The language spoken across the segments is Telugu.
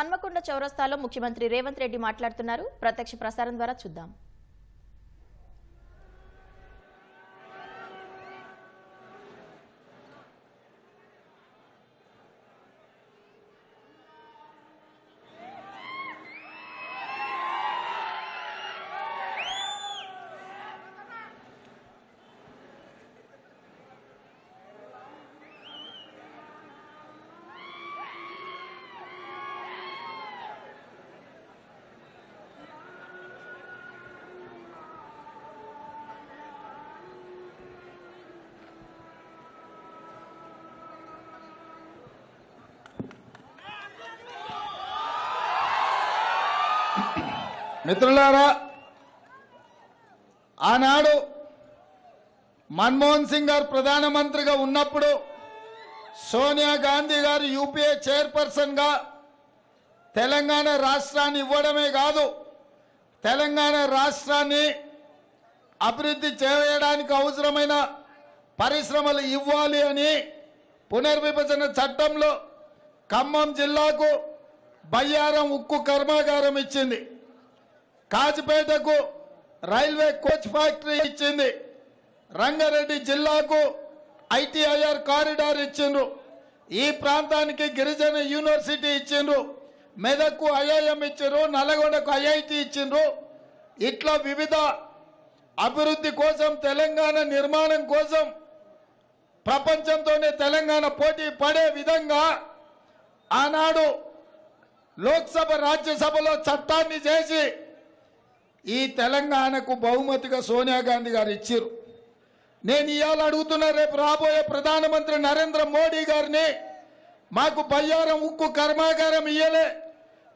హన్మకొండ చౌరస్తాలో ముఖ్యమంత్రి రేవంత్ రెడ్డి మాట్లాడుతున్నారు. ప్రత్యక్ష ప్రసారం ద్వారా చూద్దాం. మిత్రులారా ఆనాడు మన్మోహన్ సింగ్ గారు ప్రధానమంత్రిగా ఉన్నప్పుడు సోనియా గాంధీ గారు యూపీఏ చైర్పర్సన్గా తెలంగాణ రాష్ట్రాన్ని ఇవ్వడమే కాదు తెలంగాణ రాష్ట్రాన్ని అభివృద్ధి చేయడానికి అవసరమైన పరిశ్రమలు ఇవ్వాలి అని పునర్విభజన చట్టంలో ఖమ్మం జిల్లాకు బయ్యారం ఉక్కు కర్మాగారం ఇచ్చింది. కాచిపేటకు రైల్వే కోచ్ ఫ్యాక్టరీ ఇచ్చింది. రంగారెడ్డి జిల్లాకు ఐటీఐఆర్ కారిడార్ ఇచ్చిండ్రు. ఈ ప్రాంతానికి గిరిజన యూనివర్సిటీ ఇచ్చిండ్రు. మెదక్కు ఐఐఎం ఇచ్చిండ్రు. నల్గొండకు ఐఐటి ఇచ్చిండ్రు. ఇట్లా వివిధ అభివృద్ధి కోసం తెలంగాణ నిర్మాణం కోసం ప్రపంచంతోనే తెలంగాణ పోటీ పడే విధంగా ఆనాడు లోక్సభ రాజ్యసభలో చట్టాన్ని చేసి ఈ తెలంగాణకు బహుమతిగా సోనియా గాంధీ గారు ఇచ్చారు నేను ఇవాళ అడుగుతున్నా రేపు రాబోయే ప్రధానమంత్రి నరేంద్ర మోడీ గారిని మాకు బయ్యారం ఉక్కు కర్మాగారం ఇయ్యలే.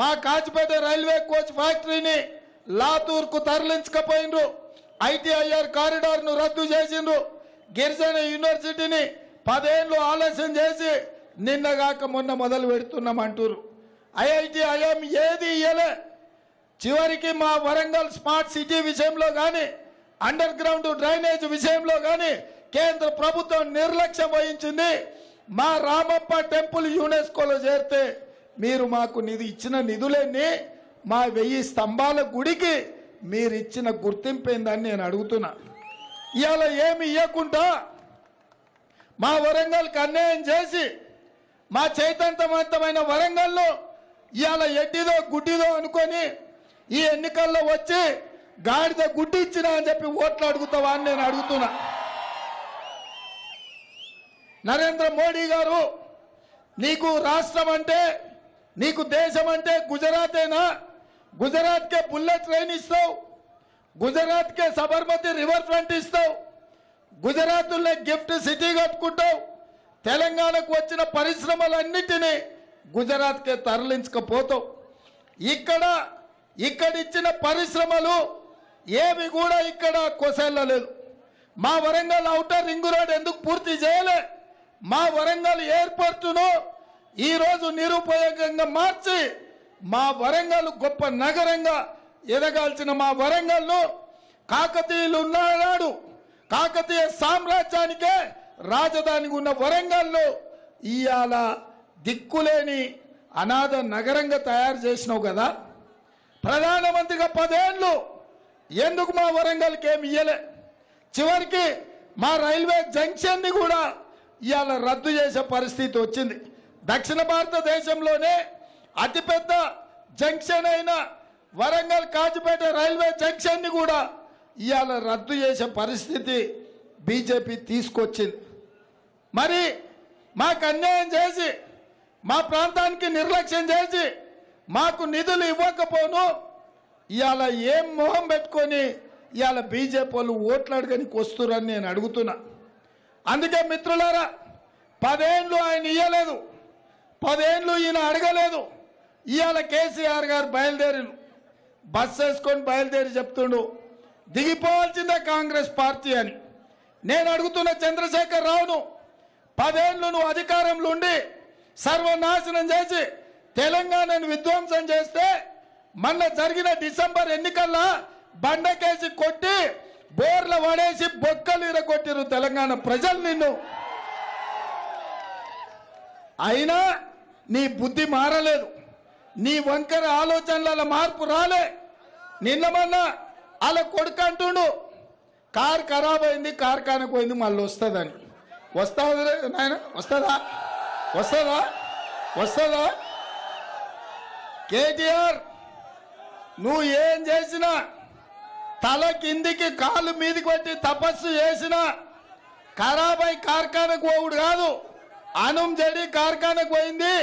మా కాచిపేట రైల్వే కోచ్ ఫ్యాక్టరీని లాతూర్కు తరలించకపోయినరు ఐటీఐఆర్ కారిడార్ను రద్దు చేసిండ్రు. గిరిజన యూనివర్సిటీని పదేళ్ళు ఆలస్యం చేసి నిన్నగాక మొన్న మొదలు పెడుతున్నాం అంటారు ఐఐటి ఐఎం ఏది ఇయ్యలే. చివరికి మా వరంగల్ స్మార్ట్ సిటీ విషయంలో కానీ అండర్ గ్రౌండ్ డ్రైనేజ్ విషయంలో కానీ కేంద్ర ప్రభుత్వం నిర్లక్ష్యం వహించింది. మా రామప్ప టెంపుల్ యునెస్కోలో చేరితే మీరు మాకు నిధి ఇచ్చిన నిధులన్నీ మా వెయ్యి స్తంభాల గుడికి మీరు ఇచ్చిన గుర్తింపు ఏందని నేను అడుగుతున్నా. ఇవాళ ఏమి ఇవ్వకుండా మా వరంగల్కి అన్యాయం చేసి మా చైతన్యవంతమైన వరంగల్లో ఇవాళ ఎడ్డిదో గుడ్డిదో అనుకొని ఈ ఎన్నికల్లో వచ్చి గాడిద గుడ్డి ఇచ్చినా అని చెప్పి ఓట్లు అడుగుతావా అని నేను అడుగుతున్నా. నరేంద్ర మోడీ గారు నీకు రాష్ట్రం అంటే నీకు దేశం అంటే గుజరాతేనా? గుజరాత్కే బుల్లెట్ ట్రైన్ ఇస్తావు గుజరాత్కే సబర్మతి రివర్ ఫ్రంట్ ఇస్తావు గుజరాత్లో గిఫ్ట్ సిటీ కట్టుకుంటావు తెలంగాణకు వచ్చిన పరిశ్రమలన్నిటినీ గుజరాత్కే తరలించకపోతావు. ఇక్కడ ఇక్కడ ఇచ్చిన పరిశ్రమలు ఏవి కూడా ఇక్కడ కొసెళ్ళలేదు. మా వరంగల్ అవుటర్ రింగ్ రోడ్ ఎందుకు పూర్తి చేయలే? మా వరంగల్ ఎయిర్పోర్టును ఈరోజు నిరుపయోగంగా మార్చి మా వరంగల్ గొప్ప నగరంగా ఎదగాల్సిన మా వరంగల్ను కాకతీయులు ఉన్నాడు కాకతీయ సామ్రాజ్యానికే రాజధానికి ఉన్న వరంగల్ను ఇవాళ దిక్కులేని అనాథ నగరంగా తయారు చేసినావు కదా? ప్రధానమంత్రిగా పదేళ్ళు ఎందుకు మా వరంగల్కి ఏమి ఇయ్యలే? చివరికి మా రైల్వే జంక్షన్ని కూడా ఇవాళ రద్దు చేసే పరిస్థితి వచ్చింది. దక్షిణ భారతదేశంలోనే అతిపెద్ద జంక్షన్ అయిన వరంగల్ కాచిపేట రైల్వే జంక్షన్ని కూడా ఇవాళ రద్దు చేసే పరిస్థితి బీజేపీ తీసుకొచ్చింది. మరి మాకు అన్యాయం చేసి మా ప్రాంతానికి నిర్లక్ష్యం చేసి మాకు నిధులు ఇవ్వకపోను. ఇవాళ ఏం మొహం పెట్టుకొని ఇవాళ బీజేపీ వాళ్ళు ఓట్లు అడగనికి వస్తురని నేను అడుగుతున్నా. అందుకే మిత్రులారా పదేండ్లు ఆయన ఇయ్యలేదు. పదేండ్లు ఈయన అడగలేదు. ఇవాళ కేసీఆర్ గారు బయలుదేరిను బస్ వేసుకొని బయలుదేరి చెప్తుండు దిగిపోవాల్సిందే కాంగ్రెస్ పార్టీ అని. నేను అడుగుతున్న చంద్రశేఖర్ రావును పదేళ్ళు నువ్వు అధికారంలో ఉండి సర్వనాశనం చేసి తెలంగాణను విధ్వంసం చేస్తే మొన్న జరిగిన డిసెంబర్ ఎన్నికల్లో బండకేసి కొట్టి బోర్ల వడేసి బొక్కలు ఇరగొట్టిరు తెలంగాణ ప్రజలు నిన్ను. అయినా నీ బుద్ధి మారలేదు. నీ వంకర ఆలోచనల మార్పు రాలే. నిన్న మొన్న వాళ్ళ కొడుకు అంటుండు కార్ ఖరాబ్ అయింది కార్ఖానకు పోయింది మళ్ళీ వస్తుందని. వస్తుందా నాయన వస్తుందా? వస్తుందా? వస్తుందా? కేటీఆర్ నువ్వు ఏం చేసినా తల కిందికి కాలు మీదికి పెట్టి తపస్సు చేసినా ఖరాబ్ అయి కార్ఖానకు పోవుడు కాదు. అనం జడి కార్ఖానకు పోయింది.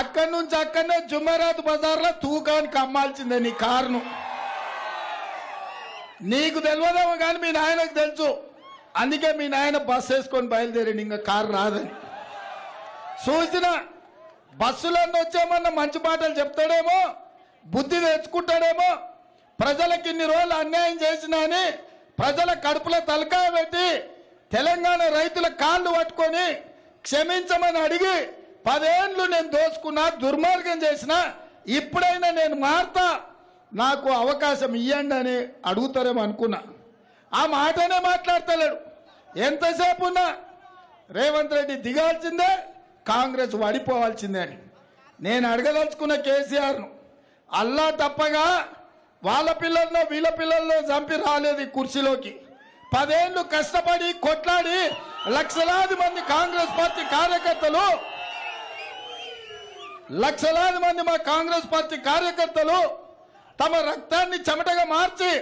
అక్కడి నుంచి అక్కడనే జుమరాత్ బజార్లో తూకానికి అమ్మాల్సిందే నీ కారును. నీకు తెలియదేమో కానీ మీ నాయనకు తెలుసు. అందుకే మీ నాయన బస్ వేసుకొని బయలుదేరింది ఇంకా కారు రాదని. చూసినా బస్సులన్నీ వచ్చామన్న మంచి మాటలు చెప్తాడేమో? బుద్ధి తెచ్చుకుంటాడేమో? ప్రజలకు ఇన్ని రోజులు అన్యాయం చేసినా అని ప్రజల కడుపులో తలకాయ పెట్టి తెలంగాణ రైతుల కాళ్ళు పట్టుకొని క్షమించమని అడిగి పదేండ్లు నేను దోచుకున్నా దుర్మార్గం చేసిన ఇప్పుడైనా నేను మారుతా నాకు అవకాశం ఇవ్వండి అని అడుగుతారేమో అనుకున్నా. ఆ మాటనే మాట్లాడతలేడు. ఎంతసేపు ఉన్నా రేవంత్ రెడ్డి దిగాల్సిందే. కాంగ్రెస్ వడిపోవాల్సిందే అని. నేను అడగదలుచుకున్న కేసీఆర్ను అల్లా తప్పగా వాళ్ళ పిల్లల్లో వీళ్ళ పిల్లల్లో చంపి రాలేదు కుర్చీలోకి. పదేళ్ళు కష్టపడి కొట్లాడి లక్షలాది మంది కాంగ్రెస్ పార్టీ కార్యకర్తలు లక్షలాది మంది మా కాంగ్రెస్ పార్టీ కార్యకర్తలు తమ రక్తాన్ని చెమటగా మార్చి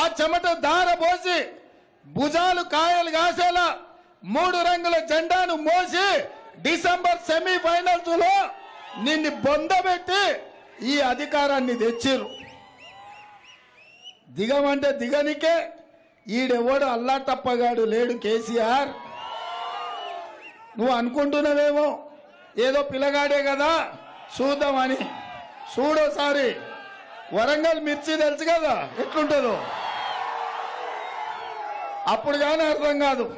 ఆ చెమట దార పోసి భుజాలు కాయలు కాసేలా మూడు రంగుల జెండాను మోసి డిసెంబర్ సెమీఫైనల్స్లో నిన్ను బొందబెట్టి ఈ అధికారాన్ని తెచ్చిర్రు. దిగమంటే దిగనికే ఈడెవడు అల్లాటప్పగాడు లేడు కేసీఆర్. నువ్వు అనుకుంటున్నావేమో ఏదో పిల్లగాడే కదా చూద్దామని. చూడోసారి వరంగల్ మిర్చి తెలుసు కదా ఎట్లుంటుందో. అప్పుడు కానీ అర్థం కాదు.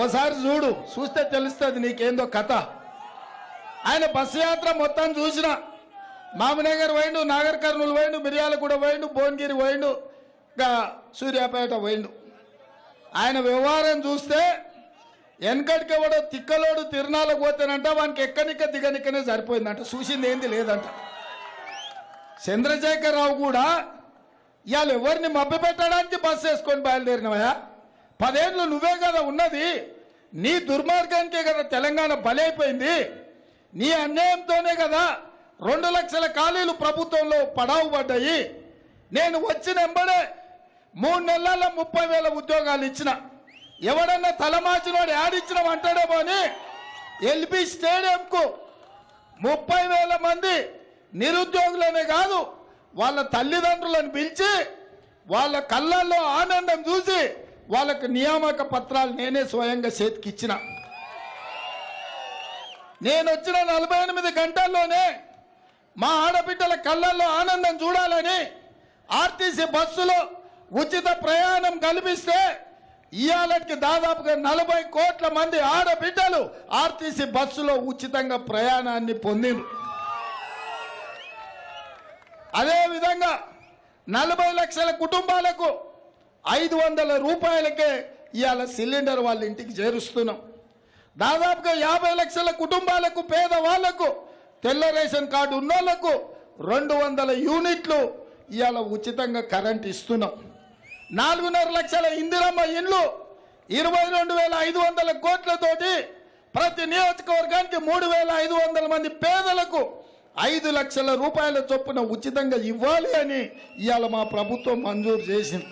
ఓసారి చూడు చూస్తే తెలుస్తుంది నీకేందో కథ. ఆయన బస్సు యాత్ర మొత్తం చూసిన. మామనగర్ పోయిండు నాగర్ కర్నూలు పోయిండు మిర్యాలగూడ పోయిండు భువనగిరి పోయిండు ఇంకా సూర్యాపేట పోయిండు. ఆయన వ్యవహారం చూస్తే వెనకటికి ఎవడో తిక్కలోడు తిరునాలకు పోతేనంట వానికి ఎక్కనిక్క దిగనిక్కనే సరిపోయిందంట. చూసింది ఏంది లేదంట. చంద్రశేఖరరావు కూడా ఇవాళ ఎవరిని మభ్య పెట్టడానికి బస్సు వేసుకొని బయలుదేరినవయా పదేళ్ళు నువ్వే కదా ఉన్నది. నీ దుర్మార్గానికే కదా తెలంగాణ బలైపోయింది. నీ అన్యాయంతోనే కదా రెండు లక్షల ఖాళీలు ప్రభుత్వంలో పడావు పడ్డాయి. నేను వచ్చిన ఎంబడే మూడు నెలల ముప్పై వేల ఉద్యోగాలు ఇచ్చిన. ఎవడన్నా తలమాచినోడు యాడిచ్చినాం అంటాడేమో అని ఎల్బీ స్టేడియంకు ముప్పై వేల మంది నిరుద్యోగులనే కాదు వాళ్ళ తల్లిదండ్రులను పిలిచి వాళ్ళ కళ్ళల్లో ఆనందం చూసి వాళ్ళకు నియామక పత్రాలు నేనే స్వయంగా చేతికిచ్చిన నేను వచ్చిన నలభై ఎనిమిది గంటల్లోనే మా ఆడబిడ్డల కళ్ళల్లో ఆనందం చూడాలని ఆర్టీసీ బస్సులో ఉచిత ప్రయాణం కల్పిస్తే ఇవాళకి దాదాపుగా నలభై కోట్ల మంది ఆడబిడ్డలు ఆర్టీసీ బస్సులో ఉచితంగా ప్రయాణాన్ని పొందిరు అదేవిధంగా నలభై లక్షల కుటుంబాలకు ఐదు వందల రూపాయలకే ఇవాళ సిలిండర్ వాళ్ళ ఇంటికి చేరుస్తున్నాం. దాదాపుగా యాభై లక్షల కుటుంబాలకు పేదవాళ్ళకు తెల్ల రేషన్ కార్డు ఉన్నోళ్ళకు రెండు వందల యూనిట్లు ఇవాళ ఉచితంగా కరెంట్ ఇస్తున్నాం. నాలుగున్నర లక్షల ఇందిరమ్మ ఇండ్లు ఇరవై రెండు వేల ఐదు వందల కోట్లతోటి ప్రతి నియోజకవర్గానికి మూడు వేల ఐదు వందల మంది పేదలకు ఐదు లక్షల రూపాయల చొప్పున ఉచితంగా ఇవ్వాలి అని ఇవాళ మా ప్రభుత్వం మంజూరు చేసింది.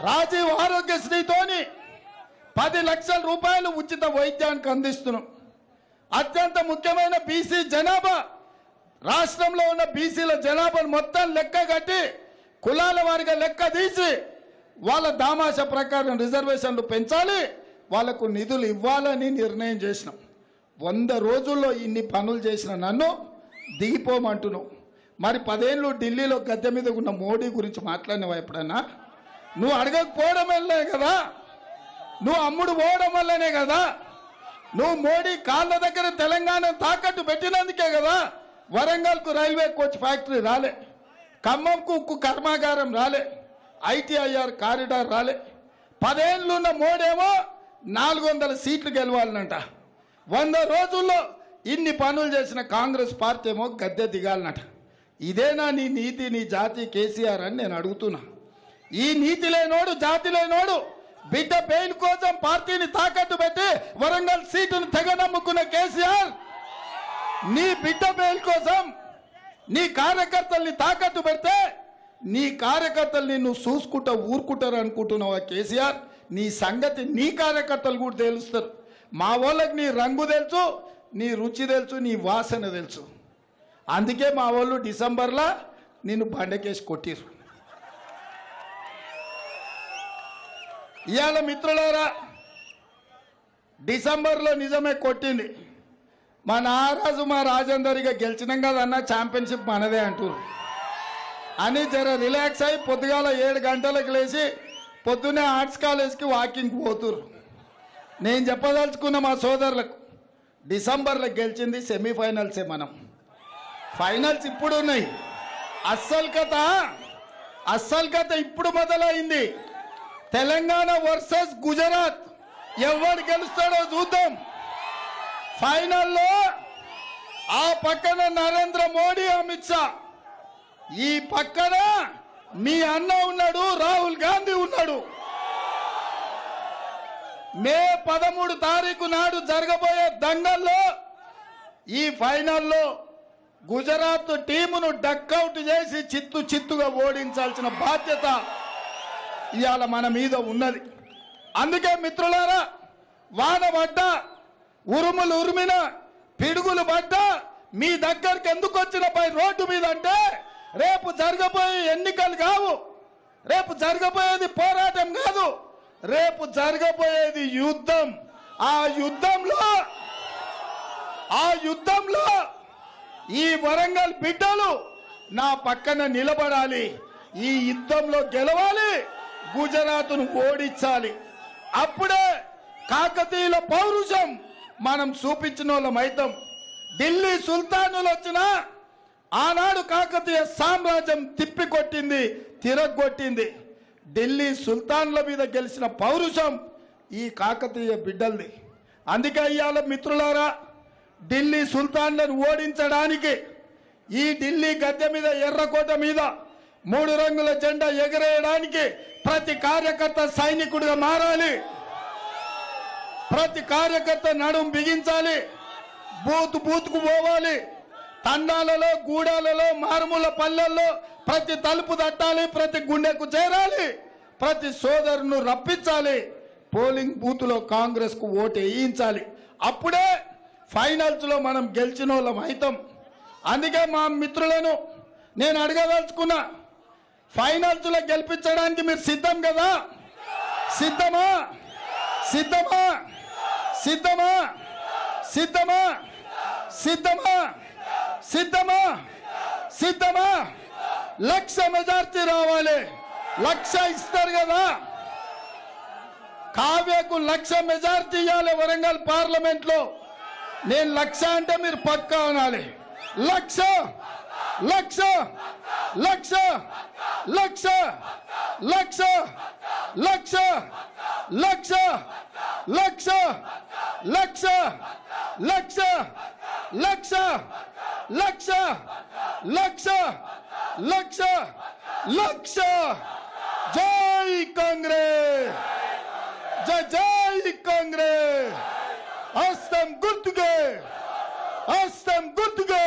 రాజీవ్ ఆరోగ్యశ్రీతోని పది లక్షల రూపాయలు ఉచిత వైద్యానికి అందిస్తున్నాం. అత్యంత ముఖ్యమైన బీసీ జనాభా. రాష్ట్రంలో ఉన్న బీసీల జనాభాను మొత్తం లెక్క కట్టి కులాల వారిగా లెక్క తీసి వాళ్ళ దామాష ప్రకారం రిజర్వేషన్లు పెంచాలి వాళ్ళకు నిధులు ఇవ్వాలని నిర్ణయం చేసినాం. వంద రోజుల్లో ఇన్ని పనులు చేసిన నన్ను దిగిపోమంటున్నావు. మరి పదేళ్ళు ఢిల్లీలో గద్దె మీద ఉన్న మోడీ గురించి మాట్లాడినవా ఎప్పుడన్నా? నువ్వు అడగకపోవడం వల్లనే కదా. నువ్వు అమ్ముడు పోవడం వల్లనే కదా. నువ్వు మోడీ కాళ్ళ దగ్గర తెలంగాణ తాకట్టు పెట్టినందుకే కదా వరంగల్కు రైల్వే కోచ్ ఫ్యాక్టరీ రాలే. ఖమ్మంకు ఉక్కు కర్మాగారం రాలే. ఐటీఐఆర్ కారిడార్ రాలే. పదేళ్ళున్న మోడేమో నాలుగు వందల సీట్లు గెలవాలనంట. వంద రోజుల్లో ఇన్ని పనులు చేసిన కాంగ్రెస్ పార్టీ ఏమో గద్దె దిగాలనట ఇదేనా నీ నీతి నీ జాతి కేసీఆర్ అని నేను అడుగుతున్నా. ఈ నీతి లేనోడు జాతి లేనోడు బిడ్డ పెయిన్ కోసం పార్టీని తాకట్టు పెట్టి వరంగల్ సీటును తెగ నమ్ముకున్న కేసీఆర్ నీ బిడ్డ బెయిల్ కోసం నీ కార్యకర్తల్ని తాకట్టు పెడితే నీ కార్యకర్తల్ని నువ్వు చూసుకుంటా ఊరుకుంటారు అనుకుంటున్నావా కేసీఆర్? నీ సంగతి నీ కార్యకర్తలు కూడా తెలుస్తారు. మా వాళ్ళకి నీ రంగు తెలుసు నీ రుచి తెలుసు నీ వాసన తెలుసు. అందుకే మా వాళ్ళు డిసెంబర్లో నిన్ను బండకేసి కొట్టిరు ఇవాళ మిత్రులారా డిసెంబర్లో నిజమే కొట్టింది. మా నారాజు మా రాజందరిగా గెలిచినాం కదన్న ఛాంపియన్షిప్ మనదే అంటారు అని జర రిలాక్స్ అయి పొద్దుగాల ఏడు గంటలకు లేచి పొద్దున్నే ఆర్ట్స్ కాలేజ్కి వాకింగ్ పోతురు నేను చెప్పదలుచుకున్న మా సోదరులకు డిసెంబర్లో గెలిచింది సెమీఫైనల్సే మనం. ఫైనల్స్ ఇప్పుడు ఉన్నాయి అస్సలు కథ అస్సలు కథ ఇప్పుడు మొదలైంది. తెలంగాణ వర్సెస్ గుజరాత్. ఎవరు గెలుస్తాడో చూద్దాం. ఫైనల్లో ఆ పక్కన నరేంద్ర మోడీ అమిత్ షా. ఈ పక్కన మీ అన్న ఉన్నాడు రాహుల్ గాంధీ ఉన్నాడు. మే పదమూడు తారీఖు నాడు జరగబోయే దంగల్లో ఈ ఫైనల్లో గుజరాత్ టీమును డక్అవుట్ చేసి చిత్తు చిత్తుగా ఓడించాల్సిన బాధ్యత ఇవాళ మన మీద ఉన్నది. అందుకే మిత్రులారా వాన పడ్డా ఉరుములు ఉరిమిన పిడుగులు పడ్డా మీ దగ్గరికి ఎందుకు వచ్చిన పై రోడ్డు మీద అంటే రేపు జరగబోయే ఎన్నికలు కావు. రేపు జరగబోయేది పోరాటం కాదు. రేపు జరగబోయేది యుద్ధం. ఆ యుద్ధంలో ఆ యుద్ధంలో ఈ వరంగల్ బిడ్డలు నా పక్కన నిలబడాలి. ఈ యుద్ధంలో గెలవాలి. గుజరాత్ను ఓడించాలి. అప్పుడే కాకతీయుల పౌరుషం మనం చూపించిన వాళ్ళం అవుతాం ఢిల్లీ సుల్తానులు వచ్చినా ఆనాడు కాకతీయ సామ్రాజ్యం తిప్పికొట్టింది తిరగొట్టింది. ఢిల్లీ సుల్తాన్ల మీద గెలిచిన పౌరుషం ఈ కాకతీయ బిడ్డల్ది. అందుకే ఇవాళ మిత్రులారా ఢిల్లీ సుల్తాన్లను ఓడించడానికి ఈ ఢిల్లీ గద్దె మీద ఎర్రకోట మీద మూడు రంగుల జెండా ఎగరేయడానికి ప్రతి కార్యకర్త సైనికుడిగా మారాలి. ప్రతి కార్యకర్త నడుం బిగించాలి. బూత్ బూత్కు పోవాలి. తండాలలో గూడాలలో మారుమూల పల్లెల్లో ప్రతి తలుపు తట్టాలి ప్రతి గుండెకు చేరాలి. ప్రతి సోదరును రప్పించాలి. పోలింగ్ బూత్లో కాంగ్రెస్కు ఓటు వేయించాలి. అప్పుడే ఫైనల్స్లో మనం గెలిచిన వాళ్ళం అవుతాం అందుకే మా మిత్రులను నేను అడగదలుచుకున్నా ఫైనల్స్లో గెలిపించడానికి మీరు సిద్ధం కదా? సిద్ధమా? సిద్ధమా? సిద్ధమా? సిద్ధమా? సిద్ధమా? సిద్ధమా? సిద్ధమా? లక్ష మెజార్టీ రావాలి. లక్ష ఇస్తారు కదా? కావ్యకు లక్ష మెజార్టీ ఇవ్వాలి వరంగల్ పార్లమెంట్లో నేను లక్ష అంటే మీరు పక్కా అనాలి. లక్ష! లక్ష లక్ష లక్ష లక్ష లక్ష లక్ష లక్ష లక్ష లక్ష లక్ష లక్ష లక్ష లక్ష లక్ష జై కాంగ్రెస్ జై జై కాంగ్రెస్ హస్తం గుర్తుకే హస్తం గుర్తుకే